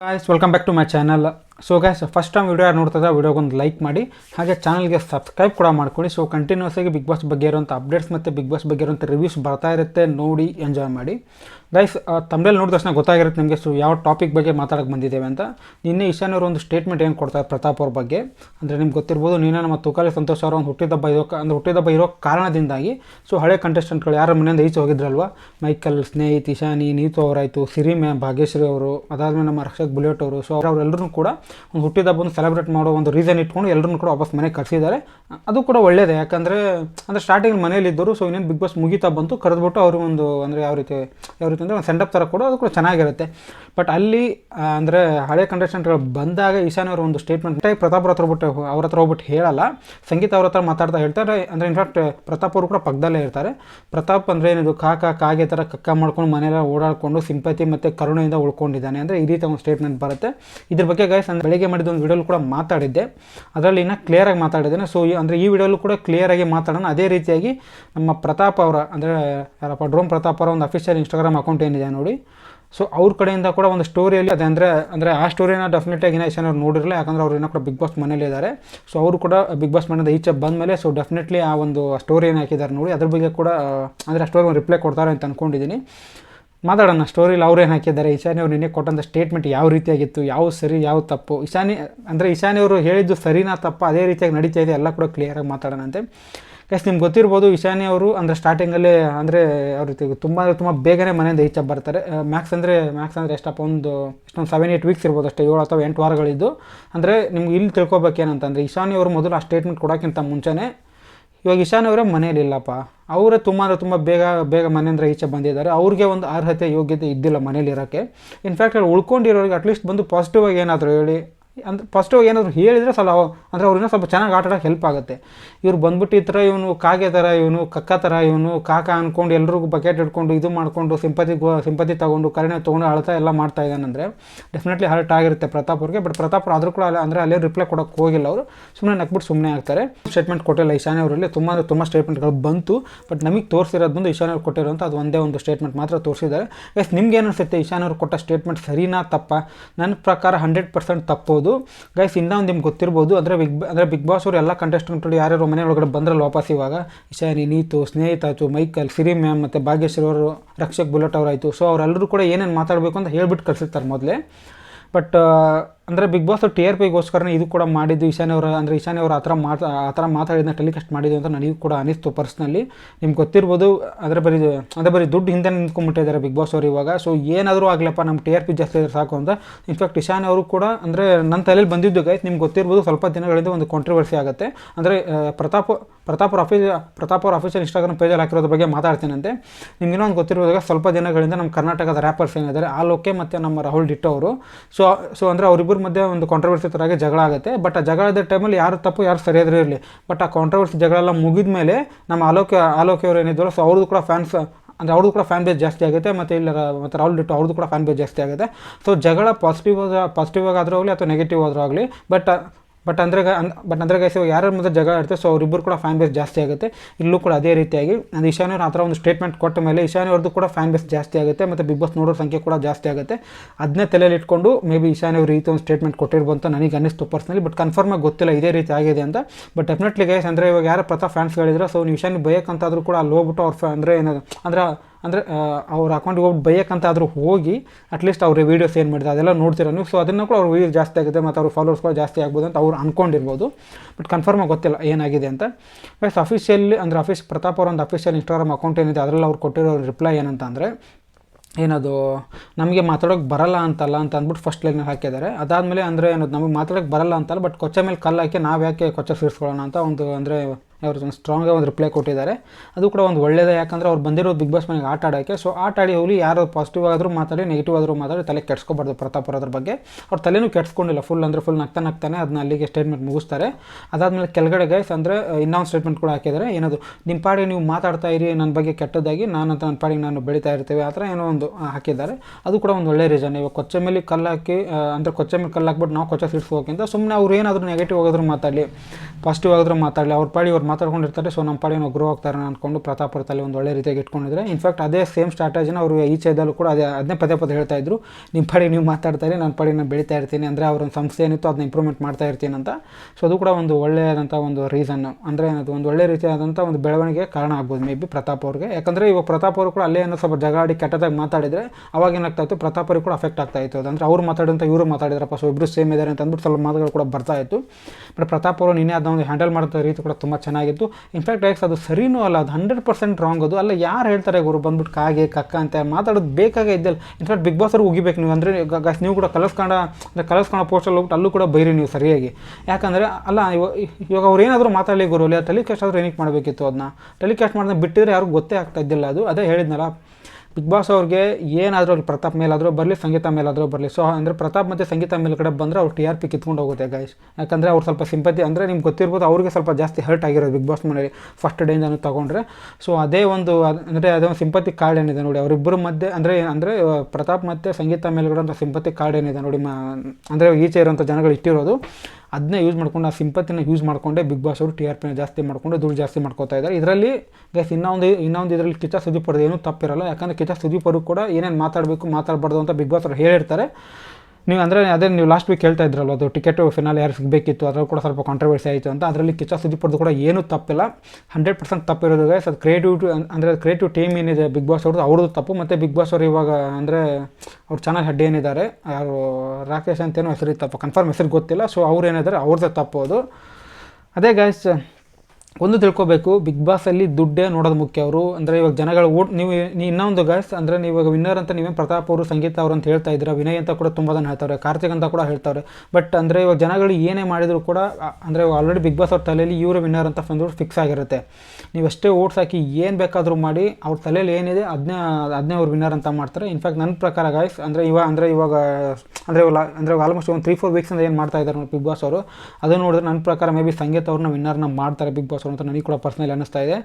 Guys welcome back to my channel so guys first time video ಯಾರು ನೋಡ್ತಿದ್ರೆ, ವಿಡಿಯೋಗೊಂದು like ಮಾಡಿ. ಹಾಗೆ ಚಾನಲ್ಗೆ ಸಬ್ಸ್ಕ್ರೈಬ್ ಕೂಡ ಮಾಡ್ಕೊಳ್ಳಿ. ಸೊ ಕಂಟಿನ್ಯೂಸ್ ಆಗಿ ಬಿಗ್ ಬಾಸ್ ಬಗ್ಗೆ ಇರುವಂಥ ಅಪ್ಡೇಟ್ಸ್ ಮತ್ತು ಬಿಗ್ ಬಾಸ್ ಬಗ್ಗೆ ಇರುವಂಥ ರಿವ್ಯೂಸ್ ಬರ್ತಾ ಇರುತ್ತೆ, ನೋಡಿ ಎಂಜಾಯ್ ಮಾಡಿ. ಗೈಸ್ ತಮ್ಮಲ್ಲಿ ನೋಡಿದ ತಕ್ಷಣ ಗೊತ್ತಾಗಿರುತ್ತೆ ನಿಮಗೆ ಸೊ ಯಾವ ಟಾಪಿಕ್ ಬಗ್ಗೆ ಮಾತಾಡೋಕ್ಕೆ ಬಂದಿದ್ದೇವೆ ಅಂತ. ನಿನ್ನೆ ಅವರು ಒಂದು ಸ್ಟೇಟ್ಮೆಂಟ್ ಏನು ಕೊಡ್ತಾರೆ ಪ್ರತಾಪ್ ಅವ್ರ ಬಗ್ಗೆ. ಅಂದರೆ ನಿಮ್ಗೆ ಗೊತ್ತಿರ್ಬೋದು, ನೀನೇ ನಮ್ಮ ತುಕಾಲಿ ಸಂತೋಷ್ ಅವರ ಒಂದು ಹುಟ್ಟಿದಬ್ಬ ಇರೋ, ಅಂದರೆ ಹುಟ್ಟಿದಬ್ಬ ಇರೋ ಕಾರಣದಿಂದಾಗಿ. ಸೊ ಹಳೆ ಕಂಟೆಸ್ಟೆಂಟ್ಗಳು ಯಾರ ಮನೆಯಿಂದ ಈಚೆ ಹೋಗಿದ್ರಲ್ವ? ಮೈಕಲ್ ಸ್ನೇಹಿತ್ ಇಶಾನಿ ನೀತು ಅವರಾಯಿತು ಸಿರಿ ಮ್ಯಾಮ್ ಭಾಗ್ಯಶ್ರೀ ಅವರು, ಅದಾದಮೇಲೆ ನಮ್ಮ ರಕ್ಷಕ್ ಬುಲೆಟ್ ಅವರು. ಸೊ ಅವರೆಲ್ಲರೂ ಕೂಡ ಒಂದು ಹುಟ್ಟಿದಬ್ಬನ ಸೆಲೆಬ್ರೇಟ್ ಮಾಡೋ ಒಂದು ರೀಸನ್ ಇಟ್ಕೊಂಡು ಎಲ್ಲರೂ ಕೂಡ ವಾಪಸ್ ಮನೆಗೆ ಕರೆಸಿದ್ದಾರೆ. ಅದು ಕೂಡ ಒಳ್ಳೆಯದೇ ಯಾಕಂದರೆ, ಅಂದರೆ ಸ್ಟಾರ್ಟಿಂಗ್ ಮನೆಯಲ್ಲಿದ್ದರು ಸೊ ಇನ್ನೇನು ಬಿಗ್ ಬಾಸ್ ಮುಗಿತಾ ಬಂತು, ಕರೆದ್ಬಿಟ್ಟು ಅವರು ಒಂದು, ಅಂದರೆ ಯಾವ ರೀತಿ ಯಾವ ರೀತಿ ಅಂದರೆ ಒಂದು ಸೆಂಡಪ್ ಥರ ಕೂಡ, ಅದು ಕೂಡ ಚೆನ್ನಾಗಿರುತ್ತೆ. ಬಟ್ ಅಲ್ಲಿ ಅಂದರೆ ಹಳೆ ಕಂಟೆಸ್ಟೆಂಟ್ಗಳು ಬಂದಾಗ ಈಶಾನ್ ಒಂದು ಸ್ಟೇಟ್ಮೆಂಟ್ ಪ್ರತಾಪ್ ಅವ್ರ ಹತ್ರ ಬಿಟ್ಟು ಅವ್ರ ಹತ್ರ ಹೋಗ್ಬಿಟ್ಟು ಹೇಳಲ್ಲ. ಸಂಗೀತ ಅವ್ರ ಹತ್ರ ಮಾತಾಡ್ತಾ ಹೇಳ್ತಾರೆ. ಅಂದರೆ ಇನ್ಫ್ಯಾಕ್ಟ್ ಪ್ರತಾಪ್ ಅವರು ಕೂಡ ಪಕ್ಕದಲ್ಲೇ ಇರ್ತಾರೆ. ಪ್ರತಾಪ್ ಅಂದರೆ ಏನಿದು ಕಾಕ ಕಾಗೆ ಥರ ಕಕ್ಕ ಮಾಡ್ಕೊಂಡು ಮನೆಯೆಲ್ಲ ಓಡಾಡಿಕೊಂಡು ಸಿಂಪತಿ ಮತ್ತು ಕರುಣೆಯಿಂದ ಉಳ್ಕೊಂಡಿದ್ದಾನೆ. ಅಂದರೆ ಈ ರೀತಿ ಒಂದು ಸ್ಟೇಟ್ಮೆಂಟ್ ಬರುತ್ತೆ. ಇದ್ರ ಬಗ್ಗೆ ಗೈಸ್ ಅಂದರೆ ಬೆಳಿಗ್ಗೆ ಮಾಡಿದ ಒಂದು ವಿಡಿಯೋಲು ಕೂಡ ಮಾತಾಡಿದ್ದೆ. ಅದರಲ್ಲಿ ಇನ್ನೂ ಕ್ಲಿಯರಾಗಿ ಮಾತಾಡಿದ್ದೇನೆ. ಸೊ ಅಂದರೆ ಈ ವಿಡಿಯೋಲ್ಲೂ ಕೂಡ ಕ್ಲಿಯರಾಗಿ ಮಾತಾಡೋಣ. ಅದೇ ರೀತಿಯಾಗಿ ನಮ್ಮ ಪ್ರತಾಪ್ ಅವರ, ಅಂದರೆ ಯಾರಪ್ಪ ಡ್ರೋಮ್ ಪ್ರತಾಪ್ ಅವರ ಒಂದು ಅಫಿಷಿಯಲ್ ಇನ್ಸ್ಟಾಗ್ರಾಮ್ ಅಕೌಂಟ್ ಏನಿದೆ ನೋಡಿ. ಸೊ ಅವ್ರ ಕಡೆಯಿಂದ ಕೂಡ ಒಂದು ಸ್ಟೋರಿಯಲ್ಲಿ ಅದೇ ಅಂದರೆ ಅಂದರೆ ಆ ಸ್ಟೋರಿನ ಡೆಫಿನೆಟಾಗಿ ಇನ್ನ ಅವ್ರು ನೋಡಿರಲಿಲ್ಲ ಯಾಕಂದರೆ ಅವ್ರು ಏನೋ ಕೂಡ ಬಿಗ್ ಬಾಸ್ ಮನೇಲಿ ಇದ್ದಾರೆ ಸೊ ಅವರು ಕೂಡ ಬಿಗ್ ಬಾಸ್ ಮನೆಯಿಂದ ಈಚೆ ಬಂದ ಮೇಲೆ ಸೊ ಡೆಫಿನೆಟ್ಲಿ ಆ ಒಂದು ಸ್ಟೋರಿ ಏನು ಹಾಕಿದ್ದಾರೆ ನೋಡಿ. ಅದ್ರ ಬಗ್ಗೆ ಕೂಡ, ಅಂದರೆ ಆ ಸ್ಟೋರಿ ಒಂದು ರಿಪ್ಲೈ ಕೊಡ್ತಾರೆ ಅಂತ ಅಂದ್ಕೊಂಡಿದ್ದೀನಿ ಮಾತಾಡೋಣ ಸ್ಟೋರಿಲಿ ಅವ್ರು ಏನು ಹಾಕಿದ್ದಾರೆ? ಈಶಾನಿ ಅವ್ರು ನಿನ್ನೆ ಕೊಟ್ಟಂಥ ಸ್ಟೇಟ್ಮೆಂಟ್ ಯಾವ ರೀತಿಯಾಗಿತ್ತು? ಯಾವ ಸರಿ, ಯಾವ ತಪ್ಪು? ಈಶಾನಿ ಅಂದರೆ ಈಶಾನಿ ಅವರು ಹೇಳಿದ್ದು ಸರಿನಾ ತಪ್ಪ? ಅದೇ ರೀತಿಯಾಗಿ ನಡೀತಾ ಇದೆ, ಎಲ್ಲ ಕೂಡ ಕ್ಲಿಯರಾಗಿ ಮಾತಾಡೋಣಂತೆ ಗೈಸ್ ನಿಮ್ಗೆ ಗೊತ್ತಿರ್ಬೋದು ಈಶಾನಿ ಅವರು ಅಂದರೆ ಸ್ಟಾರ್ಟಿಂಗಲ್ಲೇ ಅಂದರೆ ಅವ್ರ ತುಂಬ ಅಂದರೆ ತುಂಬ ಬೇಗನೆ ಮನೆಯಿಂದ ಈಚೆ ಬರ್ತಾರೆ. ಮ್ಯಾಕ್ಸ್ ಅಂದರೆ ಮ್ಯಾಕ್ಸ್ ಅಂದರೆ ಎಷ್ಟಪ್ಪ, ಒಂದು, ಎಷ್ಟೊಂದು ಸೆವೆನ್ ಏಯ್ಟ್ ವೀಕ್ಸ್ ಇರ್ಬೋದು ಅಷ್ಟೇ, ಏಳು ಅಥವಾ ಎಂಟು ವಾರಗಳಿದ್ದು. ಅಂದರೆ ನಿಮ್ಗೆ ಇಲ್ಲಿ ತಿಳ್ಕೊಬೇಕೇನಂತಂದರೆ ಈಶಾನಿ ಅವರು ಮೊದಲು ಆ ಸ್ಟೇಟ್ಮೆಂಟ್ ಕೊಡೋಕ್ಕಿಂತ ಮುಂಚೆನೇ ಇವಾಗ ಈಶಾನ್ಯ ಅವರೇ ಮನೇಲಿಲ್ಲಪ್ಪ ಅವರೇ ತುಂಬ ಅಂದರೆ ತುಂಬ ಬೇಗ ಬೇಗ ಮನೆಯಿಂದ ಈಚೆ ಬಂದಿದ್ದಾರೆ. ಅವ್ರಿಗೆ ಒಂದು ಅರ್ಹತೆ, ಯೋಗ್ಯತೆ ಇದ್ದಿಲ್ಲ ಮನೇಲಿ ಇರೋಕ್ಕೆ. ಇನ್ಫ್ಯಾಕ್ಟ್ ಅಲ್ಲಿ ಉಳ್ಕೊಂಡಿರೋರಿಗೆ ಅಟ್ಲೀಸ್ಟ್ ಬಂದು ಪಾಸಿಟಿವ್ ಆಗಿ ಏನಾದರೂ ಹೇಳಿ ಅಂದ್ರೆ ಫಸ್ಟ್ ಏನಾದರೂ ಹೇಳಿದರೆ ಸ್ವಲ್ಪ ಅಂದರೆ ಅವ್ರು ಇನ್ನೂ ಸ್ವಲ್ಪ ಚೆನ್ನಾಗಿ ಆಟ ಹೆಲ್ಪ್ ಆಗುತ್ತೆ. ಇವ್ರು ಬಂದ್ಬಿಟ್ಟು ಈ ಥರ ಇವನು ಕಾಗೆ ಥರ ಇವನು ಕಕ್ಕ ಥರ ಇವನು ಕಾಕ ಅಂದ್ಕೊಂಡು ಎಲ್ರಿಗೂ ಬಕೆಟ್ ಹಿಡ್ಕೊಂಡು ಇದು ಮಾಡಿಕೊಂಡು ಸಿಂಪತಿ ಸಿಂಪತಿ ತಗೊಂಡು ಕರೆಣೆ ತೊಗೊಂಡು ಅಳ್ತಾ ಎಲ್ಲ ಮಾಡ್ತಾ ಇದ್ದಾನಂದರೆ ಡೆಫಿನೆಟ್ಲಿ ಹರ್ಟ್ ಆಗಿರುತ್ತೆ ಪ್ರತಾಪ್ ಅವ್ರಿಗೆ. ಬಟ್ ಪ್ರತಾಪ್ ಆದರೂ ಕೂಡ ಅಲ್ಲ ಅಂದರೆ ಅಲ್ಲೇ ರಿಪ್ಲೈ ಕೊಡೋಕೆ ಹೋಗಿಲ್ಲ ಅವರು. ಸುಮ್ಮನೆ ನಕ್ಬಿಟ್ಟು ಸುಮ್ಮನೆ ಆಗ್ತಾರೆ. ಸ್ಟೇಟ್ಮೆಂಟ್ ಕೊಟ್ಟಿಲ್ಲ ಈಶಾನ್ಯ ಅವರಲ್ಲಿ. ತುಂಬ ಅಂದರೆ ತುಂಬ ಸ್ಟೇಟ್ಮೆಂಟ್ಗಳು ಬಂತು. ಬಟ್ ನಮಗೆ ತೋರಿಸಿರೋದು ಬಂದು ಈಶಾನ್ಯ ಅವ್ರು ಕೊಟ್ಟಿರೋಂಥ ಅದು ಒಂದೇ ಒಂದು ಸ್ಟೇಟ್ಮೆಂಟ್ ಮಾತ್ರ ತೋರಿಸಿದ್ದಾರೆ. ಎಸ್ ನಿಮ್ಗೆ ಏನು ಅನಿಸುತ್ತೆ? ಈಶಾನ್ಯ ಅವ್ರು ಕೊಟ್ಟ ಸ್ಟೇಟ್ಮೆಂಟ್ ಸರಿನಾ ತಪ್ಪ? ನನ್ನ ಪ್ರಕಾರ ಹಂಡ್ರೆಡ್ ಪರ್ಸೆಂಟ್ ತಪ್ಪೋದು ಗೈಸ್ ಇನ್ನೊಂದು ನಿಮ್ಗೆ ಗೊತ್ತಿರ್ಬೋದು, ಅಂದರೆ ಬಿಗ್ ಅಂದರೆ ಬಿಗ್ ಬಾಸ್ ಅವರು ಎಲ್ಲ ಕಂಟೆಸ್ಟೆಂಟ್ಗಳು ಯಾರ್ಯಾರು ಮನೆ ಒಳಗಡೆ ಬಂದ್ರಲ್ಲ ವಾಪಸ್ ಇವಾಗ. ಇಶಾನಿ ನೀತು, ಸ್ನೇಹಿತ, ಆಯಿತು, ಮೈಕಲ್ ಸಿರಿ ಮ್ಯಾಮ್ ಮತ್ತು ಭಾಗ್ಯಶ್ರೀ ಅವರು, ರಕ್ಷಕ್ ಬುಲೆಟ್ ಅವರಾಯಿತು. ಸೊ ಅವರೆಲ್ಲರೂ ಕೂಡ ಏನೇನು ಮಾತಾಡಬೇಕು ಅಂತ ಹೇಳ್ಬಿಟ್ಟು ಕಳಿಸಿರ್ತಾರೆ ಮೊದಲೇ. ಬಟ್ ಅಂದರೆ ಬಿಗ್ ಬಾಸ್ ಟಿ ಆರ್ ಪಿಗೋಸ್ಕರನೇ ಇದು ಕೂಡ ಮಾಡಿದ್ದು. ಅವರ ಅಂದರೆ ಈಶಾನ್ಯ ಅವರು ಆ ಥರ ಮಾತಾ ಆ ಥರ ಮಾತಾಡಿದ್ನ ಟೆಲಿಕಾಸ್ಟ್ ಮಾಡಿದ್ದು ಅಂತ ನನಗೂ ಕೂಡ ಅನಿಸ್ತು ಪರ್ಸ್ನಲಿ. ನಿಮ್ಗೆ ಗೊತ್ತಿರ್ಬೋದು, ಅದರ ಬರೀ ಅದೇ ಬರೀ ದುಡ್ಡು ಹಿಂದೆ ನಿಂತ್ಕೊಂಡ್ಬಿಟ್ಟಿದ್ದಾರೆ ಬಿಗ್ ಬಾಸ್ ಅವರು ಇವಾಗ. ಸೊ ಏನಾದರೂ ಆಗಲಪ್ಪ ನಮ್ಮ ಟಿ ಆರ್ ಪಿ ಜಾಸ್ತಿ ಇದ್ರೆ ಸಾಕು ಅಂತ. ಇನ್ಫ್ಯಾಕ್ಟ್ ಇಶಾನ್ ಅವರು ಕೂಡ, ಅಂದರೆ ನನ್ನ ತಲೆಯಲ್ಲಿ ಬಂದಿದ್ದು ಗೈಸ್ ನಿಮ್ಗೆ ಗೊತ್ತಿರ್ಬೋದು ಸ್ವಲ್ಪ ದಿನಗಳಿಂದ ಒಂದು ಕಾಂಟ್ರವರ್ಸಿ ಆಗುತ್ತೆ. ಅಂದರೆ ಪ್ರತಾಪ್ ಪ್ರತಾಪ್ ಅವ್ರ ಆಫೀಸ್ ಪ್ರತಾಪ್ ಅವ್ರ ಆಫೀಸಲ್ಲಿ ಇನ್ಸ್ಟಾಗ್ರಾಮ್ ಪೇಜಲ್ಲಿ ಹಾಕಿರೋದ್ರ ಬಗ್ಗೆ ಮಾತಾಡ್ತೀನಂತೆ. ನಿಮ್ಗೆ ಇನ್ನೊಂದು ಗೊತ್ತಿರೋದಾಗ ಸ್ವಲ್ಪ ದಿನಗಳಿಂದ ನಮ್ಮ ಕರ್ನಾಟಕದ ರ್ಯಾಪರ್ಸ್ ಏನಿದ್ದಾರೆ, ಆಲೋಕೆ ಮತ್ತು ನಮ್ಮ ರಾಹುಲ್ ಡಿಟ್ಟೋ ಅವರು. ಸೊ ಸೊ ಅಂದರೆ ಅವರಿಬ್ಬರ ಮಧ್ಯೆ ಒಂದು ಕಾಂಟ್ರವರ್ಸಿ ಥರಾಗೆ ಜಗಳ ಆಗುತ್ತೆ. ಬಟ್ ಆ ಜಗಳದ ಟೈಮಲ್ಲಿ ಯಾರು ತಪ್ಪು, ಯಾರು ಸರಿಯಾದರೂ ಇರಲಿ. ಬಟ್ ಆ ಕಾಂಟ್ರವರ್ಸಿ ಜಗಳ ಎಲ್ಲ ಮುಗಿದ ಮೇಲೆ ನಮ್ಮ ಆಲೋಕೆ ಆಲೋಕೆ ಅವರು ಏನಿದ್ರು ಸೊ ಅವ್ರದ್ದು ಕೂಡ ಫ್ಯಾನ್ಸ್ ಅಂದರೆ ಅವ್ರದ್ದು ಕೂಡ ಫ್ಯಾನ್ ಬೇಸ್ ಜಾಸ್ತಿ ಆಗುತ್ತೆ. ಮತ್ತು ಇಲ್ಲ ಮತ್ತು ರಾಹುಲ್ ಡಿಟ್ಟು ಅವ್ರದ್ದು ಕೂಡ ಫ್ಯಾನ್ ಬೇಸ್ ಜಾಸ್ತಿ ಆಗುತ್ತೆ. ಸೊ ಜಗಳ ಪಾಸಿಟಿವ್ ಪಾಸಿಟಿವ್ ಆದರೂ ಆಗಲಿ ಅಥವಾ ನೆಗೆಟಿವ್ ಆದರೂ ಆಗಲಿ ಬಟ್ ಬಟ್ ಅಂದರೆ ಬಟ್ ಅಂದ್ರೆ ಗೈಸ್ ಯಾರ್ಯಾರ ಮುಂದೆ ಜಗಳ ಇರುತ್ತೆ ಸೊ ಅವರಿಬ್ಬರು ಕೂಡ ಫ್ಯಾನ್ ಬೇಸ್ ಜಾಸ್ತಿ ಆಗುತ್ತೆ. ಇಲ್ಲೂ ಕೂಡ ಅದೇ ರೀತಿಯಾಗಿ ಅದು ಈಶಾನ್ಯ ಅವ್ರು ಆ ಥರ ಒಂದು ಸ್ಟೇಟ್ಮೆಂಟ್ ಕೊಟ್ಟ ಮೇಲೆ ಈಶಾನ್ಯ ಅವ್ರದ್ದು ಕೂಡ ಫ್ಯಾನ್ ಬೇಸ್ ಜಾಸ್ತಿ ಆಗುತ್ತೆ, ಮತ್ತು ಬಿಗ್ ಬಾಸ್ ನೋಡೋ ಸಂಖ್ಯೆ ಕೂಡ ಜಾಸ್ತಿ ಆಗುತ್ತೆ. ಅದನ್ನೇ ತಲೆಯಲ್ಲಿ ಇಟ್ಕೊಂಡು ಮೇ ಬಿ ಈ ರೀತಿ ಒಂದು ಸ್ಟೇಟ್ಮೆಂಟ್ ಕೊಟ್ಟಿರ್ಬೋದು ಅಂತ ನನಗೆ ಅನ್ನಿಸ್ತು ಪರ್ಸ್ನಲಿ ಬಟ್ ಕನ್ಫರ್ಮ್ ಆಗಿ ಗೊತ್ತಿಲ್ಲ ಇದೇ ರೀತಿ ಆಗಿದೆ ಅಂತ. ಬಟ್ ಡೆಫಿನೆಟ್ಲಿ ಗೈಸ್ ಅಂದರೆ ಇವಾಗ ಯಾರು ಪ್ರತಾಪ್ ಫ್ಯಾನ್ಸ್ಗಳಿದ್ರೆ ಸೊ ನೀವು ಈಶಾನ್ಯ ಅಂತಾದರೂ ಕೂಡ ಅಲ್ಲಿ ಹೋಗ್ಬಿಟ್ಟು ಅವ್ರ ಫ್ಯಾ ಅಂದರೆ ಏನದು ಅಂದ್ರೆ ಅಂದರೆ ಅವ್ರ ಅಕೌಂಟ್ಗೆ ಹೋಗಿ ಬೈಯಕ್ಕಂತಾದರೂ ಹೋಗಿ ಅಟ್ಲೀಸ್ಟ್ ಅವ್ರ ವೀಡಿಯೋಸ್ ಏನು ಮಾಡಿದೆ ಅದೆಲ್ಲ ನೋಡ್ತೀರ ನೀವು. ಸೊ ಅದನ್ನು ಕೂಡ ಅವ್ರ ವ್ಯೂಸ್ ಜಾಸ್ತಿ ಆಗುತ್ತೆ ಮತ್ತು ಅವ್ರ ಫಾಲೋವರ್ಸ್ ಕೂಡ ಜಾಸ್ತಿ ಆಗ್ಬೋದು ಅಂತ ಅವ್ರು ಅಂದ್ಕೊಂಡಿರ್ಬೋದು ಬಟ್ ಕನ್ಫರ್ಮ್ ಗೊತ್ತಿಲ್ಲ ಏನಾಗಿದೆ ಅಂತ. ಬಸ್ ಅಫಿಷಿಯಲಿ ಅಂದರೆ ಅಫೀಸ್ ಪ್ರತಾಪ್ ಅವ್ರ ಒಂದು ಅಫಿಷಿಯಲ್ ಇನ್ಸ್ಟಾಗ್ರಾಮ್ ಅಕೌಂಟ್ ಏನಿದೆ, ಅದರಲ್ಲಿ ಅವ್ರು ಕೊಟ್ಟಿರೋ ರಿಪ್ಲೈ ಏನಂತ ಅಂದರೆ ಏನದು, ನಮಗೆ ಮಾತಾಡೋಕೆ ಬರಲ್ಲ ಅಂತಲ್ಲ ಅಂತ ಅಂದ್ಬಿಟ್ಟು ಫಸ್ಟ್ ಲೈನ್ ಹಾಕಿದ್ದಾರೆ. ಅದಾದಮೇಲೆ ಅಂದರೆ ಏನದು, ನಮಗೆ ಮಾತಾಡೋಕೆ ಬರಲ್ಲ ಅಂತಲ್ಲ ಬಟ್ ಕೊಚ್ಚೆ ಮೇಲೆ ಕಲ್ಲು ಹಾಕಿ ನಾವು ಯಾಕೆ ಕೊಚ್ಚೆ ಸೇರಿಸ್ಕೊಳ್ಳೋಣ ಅಂತ ಒಂದು ಅಂದರೆ ಅವ್ರು ಒಂದು ಸ್ಟ್ರಾಂಗಾಗಿ ಒಂದು ರಿಪ್ಲೈ ಕೊಟ್ಟಿದ್ದಾರೆ. ಅದು ಕೂಡ ಒಂದು ಒಳ್ಳೆಯದೇ ಯಾಕಂದರೆ ಅವ್ರು ಬಂದಿರೋ ಬಿಗ್ ಬಾಸ್ ಮನೆಗೆ ಆಟ ಆಡೋಕ್ಕೆ ಸೊ ಆಟ ಆಡಿ ಹೋಗಲಿ ಯಾರು ಪಾಸಿಟಿವ್ ಆದರೂ ಮಾತಾಡಿ ನೆಗೆಟಿವ್ ಆದರೂ ಮಾತಾಡಿ ತಲೆ ಕೆಡ್ಸ್ಕೊಬಾರ್ದು ಪ್ರತಾಪ್ ಅದ್ರ ಬಗ್ಗೆ. ಅವ್ರು ತಲೆನೂ ಕೆಡ್ಸ್ಕೊಂಡಿಲ್ಲ ಫುಲ್ ಅಂದರೆ ಫುಲ್ ನಗ್ತಾ ನಗ್ತಾನೆ ಅದನ್ನ ಅಲ್ಲಿಗೆ ಸ್ಟೇಟ್ಮೆಂಟ್ ಮುಗಿಸ್ತಾರೆ. ಅದಾದಮೇಲೆ ಕೆಳಗಡೆ ಗೈಸ್ ಅಂದರೆ ಇನ್ನೊಂದು ಸ್ಟೇಟ್ಮೆಂಟ್ ಕೂಡ ಹಾಕಿದ್ದಾರೆ. ಏನದು ನಿಮ್ಮ ಪಾಡಿಗೆ ನೀವು ಮಾತಾಡ್ತಾ ಇರಿ ನನ್ನ ಬಗ್ಗೆ ಕೆಟ್ಟದಾಗಿ ನಾನು ಅಂತ ನನ್ನ ಪಾಡಿಗೆ ನಾನು ಬೆಳೀತಾ ಇರ್ತೀವಿ ಆ ಥರ ಏನೋ ಒಂದು ಹಾಕಿದ್ದಾರೆ. ಅದು ಕೂಡ ಒಂದು ಒಳ್ಳೆಯ ರೀಸನ್ ಇವಾಗ ಕೊಚ್ಚೆ ಮೇಲೆ ಕಲ್ಲು ಹಾಕಿ ಅಂದರೆ ಕೊಚ್ಚೆ ಮೇಲೆ ಕಲ್ಲು ಹಾಕ್ಬಿಟ್ಟು ನಾವು ಕೊಚ್ಚೆ ಸಿಡ್ಸ್ಕೋಕ್ಕಿಂತ ಸುಮ್ಮನೆ ಅವ್ರು ಏನಾದರೂ ನೆಗೆಟಿವ್ ಆಗೋದ್ರೂ ಮಾತಾಡಲಿ ಪಾಸಿಟಿವ್ ಆಗೋದ್ರು ಮಾತಾಡಲಿ, ಅವ್ರ ಪಾಡಿ ಅವ್ರು ಮಾತಾಡ್ಕೊಂಡಿರ್ತಾರೆ. ಸೊ ನಮ್ಮ ಪಾಡಿನ ನಾವು ಗ್ರೋ ಆಗ್ತಾರೆ ಅಂದ್ಕೊಂಡು ಪ್ರತಾಪುರದಲ್ಲಿ ಅವ್ರ ಒಂದು ಒಳ್ಳೆ ರೀತಿಯಾಗಿ ಇಟ್ಕೊಂಡಿದ್ರೆ ಇನ್ಫ್ಯಾಕ್ಟ್ ಅದೇ ಸೇಮ್ ಸ್ಟ್ರಾಟಜಿನ ಅವರು ಈಚೆದಲ್ಲೂ ಕೂಡ ಅದೇ, ಅದನ್ನೇ ಪದೇ ಪದೇ ಹೇಳ್ತಾ ಇದ್ರು. ನಿಮ್ಮ ಪಾಡಿ ನೀವು ಮಾತಾಡ್ತಾರೆ ನನ್ನ ಪಾಡಿನ ನಾನು ಬೆಳೀತಾ ಇರ್ತೀನಿ. ಅಂದರೆ ಅವ್ರ ಒಂದು ಸಂಸ್ಥೆ ಏನಿತ್ತು ಅದನ್ನ ಇಂಪ್ರೂವ್ಮೆಂಟ್ ಮಾಡ್ತಾ ಇರ್ತೀನಿ ಅಂತ. ಸೊ ಅದು ಕೂಡ ಒಂದು ಒಳ್ಳೆಯದಂಥ ಒಂದು ರೀಸನ್ ಅಂದರೆ ಅದು ಒಂದು ಒಳ್ಳೆ ರೀತಿಯಾದಂಥ ಒಂದು ಬೆಳವಣಿಗೆ ಕಾರಣ ಆಗ್ಬೋದು ಮೇ ಬಿ ಪ್ರತಾಪ್ ಅವ್ರಿಗೆ. ಯಾಕಂದರೆ ಇವಾಗ ಪ್ರತಾಪ್ ಅವರು ಕೂಡ ಅಲ್ಲೇ ಏನೋ ಸ್ವಲ್ಪ ಜಗಾಡಿ ಕೆಟ್ಟದಾಗಿ ಮಾತಾಡಿದರೆ ಅವಾಗ ಏನಾಗ್ತಾ ಇತ್ತು, ಪ್ರತಾಪ್ ಅವ್ರಿಗೆ ಕೂಡ ಅಫೆಕ್ಟ್ ಆಗ್ತಾ ಇತ್ತು. ಅಂದರೆ ಅವ್ರು ಮಾತಾಡಿದಂಥ ಇವರು ಮಾತಾಡಿದ್ರಪ್ಪ. ಸೊ ಇಬ್ಬರು ಸೇಮ್ ಇದ್ದಾರೆ ಅಂತ ಅಂದ್ಬಿಟ್ಟು ಸ್ವಲ್ಪ ಮಾತುಗಳು ಕೂಡ ಬರ್ತಾ ಇತ್ತು. ಬಟ್ ಪ್ರತಾಪ್ ಅವರು ನಿನ್ನೆ ಅದನ್ನ ಹ್ಯಾಂಡಲ್ ಮಾಡಿದ ರೀತಿ ಕೂಡ ತುಂಬ ಚೆನ್ನಾಗಿತ್ತು. ಇನ್ಫ್ಯಾಕ್ಟ್ ಎಕ್ಸ್ ಅದು ಸರಿನೂ ಅಲ್ಲ, ಅದು ಹಂಡ್ರೆಡ್ ಪರ್ಸೆಂಟ್ ರಾಂಗ್ ಅದು. ಅಲ್ಲ, ಯಾರು ಹೇಳ್ತಾರೆ ಗುರು? ಬಂದ್ಬಿಟ್ಟು ಕಾಗೆ, ಕಕ್ಕ ಅಂತ ಮಾತಾಡೋದು ಬೇಕಾಗೇ ಇದ್ದಲ್ಲ. ಇನ್ಫ್ಯಾಕ್ಟ್ ಬಿಗ್ ಬಾಸ್ ಅವ್ರಿಗೆ ಉಗಿಬೇಕು ನೀವು. ಅಂದರೆ ಗಸ್ ನೀವು ಕೂಡ ಕಲಸ್ಕೊಂಡ ಅಂದರೆ ಕಲಸ್ಕೊಂಡ ಪೋಸ್ಟಲ್ಲಿ ಹೋಗ್ಬಿಟ್ಟು ಅಲ್ಲೂ ಕೂಡ ಬೈರಿ ನೀವು ಸರಿಯಾಗಿ. ಯಾಕಂದರೆ, ಅಲ್ಲ, ಇವ- ಇವಾಗ ಅವ್ರು ಏನಾದರೂ ಮಾತಾಡಲಿ ಗುರು, ಅಲ್ಲಿ ಟೆಲಿಕಾಸ್ಟ್ ಆದರೂ ಏನಕ್ಕೆ ಮಾಡಬೇಕಿತ್ತು ಅದನ್ನ. ಟೆಲಿಕಾಸ್ಟ್ ಮಾಡಿದ್ರೆ ಬಿಟ್ಟಿದ್ರೆ ಯಾರಿಗೂ ಗೊತ್ತೇ ಆಗ್ತಾ ಇದ್ದಿಲ್ಲ ಅದು. ಅದೇ ಹೇಳಿದ್ನಲ್ಲ ಬಿಗ್ ಬಾಸ್ ಅವ್ರಿಗೆ ಏನಾದರೂ ಅಲ್ಲಿ ಪ್ರತಾಪ್ ಮೇಲಾದರೂ ಬರಲಿ, ಸಂಗೀತ ಮೇಲಾದರೂ ಬರಲಿ. ಸೊ ಅಂದರೆ ಪ್ರತಾಪ್ ಮತ್ತು ಸಂಗೀತ ಮೇಲ್ಗಡೆ ಬಂದರೆ ಅವ್ರು ಟಿ ಆರ್ ಪಿ ಕಿತ್ಕೊಂಡು ಹೋಗುತ್ತೆ ಗೈಸ್ ಯಾಕಂದರೆ ಅವ್ರು ಸ್ವಲ್ಪ ಸಿಂಪತಿ ಅಂದರೆ ನಿಮ್ಗೆ ಗೊತ್ತಿರ್ಬೋದು ಅವ್ರಿಗೆ ಸ್ವಲ್ಪ ಜಾಸ್ತಿ ಹರ್ಟ್ ಆಗಿರೋದು ಬಿಗ್ ಬಾಸ್ ಮನೇಲಿ ಫಸ್ಟ್ ಡೇಯಿಂದ ತಗೊಂಡ್ರೆ. ಸೊ ಅದೇ ಒಂದು ಅಂದರೆ ಅದೇ ಒಂದು ಸಿಂಪತಿ ಕಾರ್ಡ್ ಏನಿದೆ ನೋಡಿ ಅವರಿಬ್ಬರ ಮಧ್ಯೆ ಅಂದರೆ ಅಂದರೆ ಪ್ರತಾಪ್ ಮತ್ತು ಸಂಗೀತ ಮೇಲ್ಗಡೆ ಅಂತ ಸಿಂಪತಿ ಕಾರ್ಡ್ ಏನಿದೆ ನೋಡಿ, ಮಾ, ಅಂದರೆ ಈಚೆ ಇರೋಂಥ ಜನಗಳು ಇಟ್ಟಿರೋದು. ಅದನ್ನೇ ಯೂಸ್ ಮಾಡ್ಕೊಂಡು, ಆ ಸಿಂಪತಿನ ಯೂಸ್ ಮಾಡಿಕೊಂಡೇ ಬಿಗ್ ಬಾಸ್ ಅವರು ಟಿ ಆರ್ ಪಿನ ಜಾಸ್ತಿ ಮಾಡಿಕೊಂಡು ದುಡ್ಡು ಜಾಸ್ತಿ ಮಾಡ್ಕೋತಾ ಇದ್ದಾರೆ. ಇದರಲ್ಲಿ ಗೈಸ್ ಇನ್ನೊಂದು ಇನ್ನೊಂದು ಇದರಲ್ಲಿ ಕಿಚ್ಚ ಸುದೀಪ್ ಅವ್ರದ್ದು ಏನೂ ತಪ್ಪಿರಲ್ಲ. ಯಾಕಂದರೆ ಕಿಚ್ಚ ಸುದೀಪ್ ಅವರು ಕೂಡ ಏನೇನು ಮಾತಾಡಬೇಕು, ಮಾತಾಡಬಾರ್ದು ಅಂತ ಬಿಗ್ ಬಾಸ್ ಅವರು ಹೇಳಿರ್ತಾರೆ. ನೀವು ಅಂದರೆ ಅದೇ ನೀವು ಲಾಸ್ಟ್ ವೀಕ್ ಹೇಳ್ತಾ ಇದ್ರಲ್ಲ ಅದು ಟಿಕೆಟು ಫಿನಾಲ್ ಯಾರು ಸಿಗಬೇಕಿತ್ತು, ಅದ್ರಲ್ಲಿ ಕೂಡ ಸ್ವಲ್ಪ ಕಾಂಟ್ರವರ್ಸಿ ಆಯಿತು ಅಂತ. ಅದರಲ್ಲಿ ಕಿಚ್ಚ ಅವ್ರದ್ದು ಕೂಡ ಏನೂ ತಪ್ಪಿಲ್ಲ. ಹಂಡ್ರೆಡ್ ಪರ್ಸೆಂಟ್ ತಪ್ಪಿರೋದು ಗೈಸ್ ಅದು ಕ್ರಿಯೇಟಿವ್ ಅಂದರೆ ಕ್ರಿಯೇಟಿವ್ ಟೀಮ್ ಏನಿದೆ ಬಿಗ್ ಬಾಸ್ ಅವ್ರದ್ದು ಅವ್ರದ್ದು ತಪ್ಪು. ಮತ್ತು ಬಿಗ್ ಬಾಸ್ ಅವರು ಇವಾಗ ಅಂದರೆ ಅವ್ರು ಚೆನ್ನಾಗಿ ಹೆಡ್ ಏನಿದ್ದಾರೆ, ಯಾರು ರಾಕೇಶ್ ಅಂತೇನೋ ಹೆಸರು ತಪ್ಪು. ಕನ್ಫರ್ಮ್ ಹೆಸರು ಗೊತ್ತಿಲ್ಲ. ಸೊ ಅವ್ರು ಏನಿದ್ದಾರೆ, ಅವ್ರದ್ದೇ ತಪ್ಪು ಅದು. ಅದೇ ಗೈಸ್ ಒಂದು ತಿಳ್ಕೊಬೇಕು ಬಿಗ್ ಬಾಸಲ್ಲಿ ದುಡ್ಡೇ ನೋಡೋದು ಮುಖ್ಯ ಅವರು. ಅಂದರೆ ಇವಾಗ ಜನಗಳು ಓಟ್, ನೀವು ಇನ್ನೊಂದು ಗಾಯ್ಸ್ ಅಂದರೆ ನೀವು ಇವಾಗ ವಿನ್ನರ್ ಅಂತ ನೀವೇ ಪ್ರತಾಪ್ ಅವರು, ಸಂಗೀತ ಅವರು ಅಂತ ಹೇಳ್ತಾ ಇದ್ದೀರಾ? ವಿನಯ್ ಅಂತ ಕೂಡ ತುಂಬ ಜನ ಹೇಳ್ತಾರೆ, ಕಾರ್ತಿಕ್ ಅಂತ ಕೂಡ ಹೇಳ್ತಾರೆ. ಬಟ್ ಅಂದರೆ ಇವಾಗ ಜನಗಳು ಏನೇ ಮಾಡಿದರೂ ಕೂಡ ಅಂದರೆ ಆಲ್ರೆಡಿ ಬಿಗ್ ಬಾಸ್ ಅವ್ರ ತಲೆಯಲ್ಲಿ ಇವರು ವಿನ್ನರ್ ಅಂತ ಬಂದು ಫಿಕ್ಸ್ ಆಗಿರುತ್ತೆ. ನೀವು ಎಷ್ಟೇ ಓಟ್ಸ್ ಹಾಕಿ ಏನು ಬೇಕಾದರೂ ಮಾಡಿ, ಅವ್ರ ತಲೆಯಲ್ಲಿ ಏನಿದೆ ಅದನ್ನೇ ಅದನ್ನೇ ಅವ್ರು ವಿನ್ನರ್ ಅಂತ ಮಾಡ್ತಾರೆ. ಇನ್ಫ್ಯಾಕ್ಟ್ ನನ್ನ ಪ್ರಕಾರ ಗಾಯ್ಸ್ ಅಂದರೆ ಇವಾಗ ಅಂದರೆ ಇವಾಗ, ಅಂದರೆ ಅಂದರೆ ಆಲ್ಮೋಸ್ಟ್ ಒಂದು ತ್ರೀ ಫೋರ್ ವೀಕ್ಸಿಂದ ಏನು ಮಾಡ್ತಾ ಇದ್ದಾರೆ ಬಿಗ್ ಬಾಸ್ ಅವರು. ಅದನ್ನು ನೋಡಿದ್ರೆ ನನ್ನ ಪ್ರಕಾರ ಮೇ ಬಿ ಸಂಗೀತ ಅವ್ರನ್ನ ವಿನ್ನರ್ನ ಮಾಡ್ತಾರೆ ಬಿಗ್ ಬಾಸ್ ಅವರು ಅಂತ ನನಗೆ ಕೂಡ ಪರ್ಸ್ನಲಿ ಅನ್ನಿಸ್ತಾ ಇದೆ.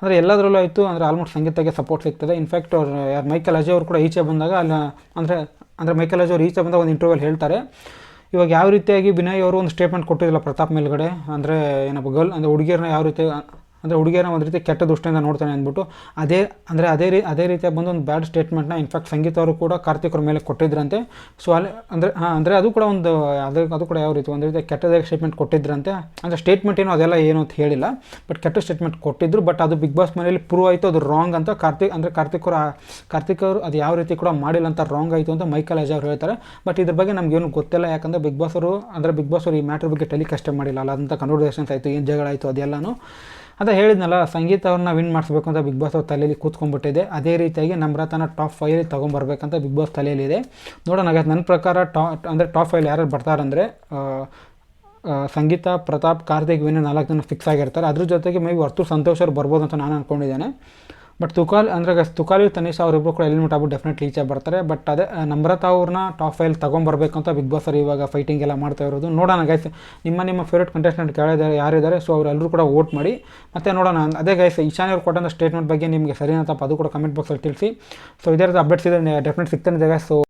ಅಂದರೆ ಎಲ್ಲದರಲ್ಲೂ ಆಯಿತು, ಅಂದರೆ ಆಲ್ಮೋಸ್ಟ್ ಸಂಗೀತಕ್ಕೆ ಸಪೋರ್ಟ್ ಸಿಗ್ತದೆ. ಇನ್ಫ್ಯಾಕ್ಟ್ ಅವ್ರು ಯಾರು ಮೈಕಲ್ ಅಜಯ್ ಅವರು ಕೂಡ ಈಚೆ ಬಂದಾಗ ಅಲ್ಲಿ, ಅಂದರೆ ಅಂದರೆ ಮೈಕಲ್ ಅಜಯ್ ಅವರು ಈಚೆ ಬಂದಾಗ ಒಂದು ಇಂಟರ್ವ್ಯೂಲ್ ಹೇಳ್ತಾರೆ. ಇವಾಗ ಯಾವ ರೀತಿಯಾಗಿ ವಿನಯ್ ಅವರು ಒಂದು ಸ್ಟೇಟ್ಮೆಂಟ್ ಕೊಟ್ಟಿದ್ದಿಲ್ಲ ಪ್ರತಾಪ್ ಮೇಲ್ಗಡೆ, ಅಂದರೆ ಏನಪ್ಪ ಗರ್ಲ್ ಅಂದರೆ ಹುಡುಗಿಯರನ್ನ ಯಾವ ರೀತಿ ಅಂದರೆ ಹುಡುಗಿಯರ ಒಂದು ರೀತಿ ಕೆಟ್ಟ ದೃಷ್ಟಿಯಿಂದ ನೋಡ್ತಾನೆ ಅಂದ್ಬಿಟ್ಟು ಅದೇ, ಅಂದರೆ ಅದೇ ರೀ, ಅದೇ ರೀತಿಯಾಗಿ ಬಂದು ಒಂದು ಬ್ಯಾಡ್ ಸ್ಟೇಟ್ಮೆಂಟ್ನ ಇನ್ಫ್ಯಾಕ್ಟ್ ಸಂಗೀತ ಅವರು ಕೂಡ ಕಾರ್ತಿಕ್ರ ಮೇಲೆ ಕೊಟ್ಟಿದ್ರಂತೆ. ಸೊ ಅಲ್ಲಿ, ಅಂದರೆ, ಹಾಂ, ಅಂದರೆ ಅದು ಕೂಡ ಒಂದು, ಅದು ಅದು ಕೂಡ ಯಾವ ರೀತಿ, ಒಂದು ರೀತಿ ಕೆಟ್ಟದಾಗಿ ಸ್ಟೇಟ್ಮೆಂಟ್ ಕೊಟ್ಟಿದ್ರಂತೆ. ಅಂದರೆ ಸ್ಟೇಟ್ಮೆಂಟ್ ಏನು, ಅದೆಲ್ಲ ಏನು ಅಂತ ಹೇಳಿಲ್ಲ. ಬಟ್ ಕೆಟ್ಟ ಸ್ಟೇಟ್ಮೆಂಟ್ ಕೊಟ್ಟಿದ್ರು ಬಟ್ ಅದು ಬಿಗ್ ಬಾಸ್ ಮನೆಯಲ್ಲಿ ಪ್ರೂವ್ ಆಯಿತು, ಅದು ರಾಂಗ್ ಅಂತ ಕಾರ್ತಿಕ್, ಅಂದರೆ ಕಾರ್ತಿಕ್ ಅವರು ಕಾರ್ತಿಕ್ ಅವರು ಅದು ಯಾವ ರೀತಿ ಕೂಡ ಮಾಡಿಲ್ಲ ಅಂತ ರಾಂಗ್ ಆಯಿತು ಅಂತ ಮೈಕಲ್ ಅಜ್ ಅವ್ರು ಹೇಳ್ತಾರೆ. ಬಟ್ ಇದ್ರ ಬಗ್ಗೆ ನಮಗೇನು ಗೊತ್ತಿಲ್ಲ, ಯಾಕಂದರೆ ಬಿಗ್ ಬಾಸ್ ಅವರು, ಅಂದರೆ ಬಿಗ್ ಬಾಸ್ ಅವರು ಈ ಮ್ಯಾಟ್ರ್ ಬಗ್ಗೆ ಟೆಲಿಕಾಸ್ಟೇ ಮಾಡಿಲ್ಲ. ಅಲ್ಲ ಅದಂಥ ಕನ್ವರ್ಸೇಷನ್ಸ್ ಆಯಿತು, ಏನು ಜಗಳ ಆಯಿತು ಅದೆಲ್ಲನೂ. ಅದೇ ಹೇಳಿದ್ನಲ್ಲ ಸಂಗೀತ ಅವ್ರನ್ನ ವಿನ್ ಮಾಡಿಸ್ಬೇಕು ಅಂತ ಬಿಗ್ ಬಾಸ್ ಅವ್ರ ತಲೆಯಲ್ಲಿ ಕೂತ್ಕೊಂಡ್ಬಿಟ್ಟಿದೆ. ಅದೇ ರೀತಿಯಾಗಿ ನಮ್ರತನ ಟಾಪ್ ಫೈವಲ್ಲಿ ತೊಗೊಂಬರ್ಬೇಕಂತ ಬಿಗ್ ಬಾಸ್ ತಲೆಯಲ್ಲಿದೆ. ನೋಡೋಣ ನನ್ನ ಪ್ರಕಾರ ಟಾ, ಅಂದರೆ ಟಾಪ್ ಫೈಲ್ ಯಾರು ಬರ್ತಾರಂದರೆ ಸಂಗೀತ, ಪ್ರತಾಪ್, ಕಾರ್ತಿಕ್ ವಿನ್ ನಾಲ್ಕು ಜನ ಫಿಕ್ಸ್ ಆಗಿರ್ತಾರೆ. ಅದ್ರ ಜೊತೆಗೆ ಮೇ ಬಿ ಹೊರ್ತು ಸಂತೋಷ್ ಅವ್ರು ಬರ್ಬೋದು ಅಂತ ನಾನು ಅಂದ್ಕೊಂಡಿದ್ದೇನೆ ಬಟ್ ತುಕಾಲ್ ಅಂದರೆ ತುಕಾಲಿ ತನಿಷ್ ಅವರಿಬ್ಬರು ಕೂಡ ಎಲ್ಲಿ ಆಗ್ಬಿಟ್ಟು ಡೆಫಿನೆಟ್ಲಿ ಈಚೆ ಬರ್ತಾರೆ. ಬಟ್ ಅದೇ ನಮ್ರತಾ ಅವ್ರನ್ನ ಟಾಪ್ ಫೈಲ್ ತೊಗೊಂಬರ್ಬೇಕು ಅಂತ ಬಿಗ್ ಬಾಸ್ ಅವರು ಇವಾಗ ಫೈಟಿಂಗ್ ಎಲ್ಲ ಮಾಡ್ತಾ ಇರೋದು. ನೋಡೋಣ ಗೈಸ್ ನಿಮ್ಮ ನಿಮ್ಮ ಫೇವ್ರೇಟ್ ಕಂಟೆಸ್ಟೆಂಟ್ ಕೇಳಿದ್ದಾರೆ ಯಾರಿದ್ದಾರೆ? ಸೊ ಅವರೆಲ್ಲರೂ ಕೂಡ ವೋಟ್ ಮಾಡಿ. ಮತ್ತು ನೋಡೋಣ, ಅದೇ ಗೈಸ್ ಈಶಾನ್ಯ ಅವ್ರು ಕೊಟ್ಟಂಥ ಸ್ಟೇಟ್ಮೆಂಟ್ ಬಗ್ಗೆ ನಿಮಗೆ ಸರಿನಾ ತಪ್ಪ ಅದು ಕೂಡ ಕಮೆಂಟ್ ಬಾಕ್ಸಲ್ಲಿ ತಿಳಿಸಿ. ಸೊ ಇದೇ ರೀತಿ ಅಪ್ಡೇಟ್ಸ್ ಇದೆ ಡೆಫಿನೆಟ್ ಸಿಗ್ತಾನೆ ಗೈಸ್ ಸೊ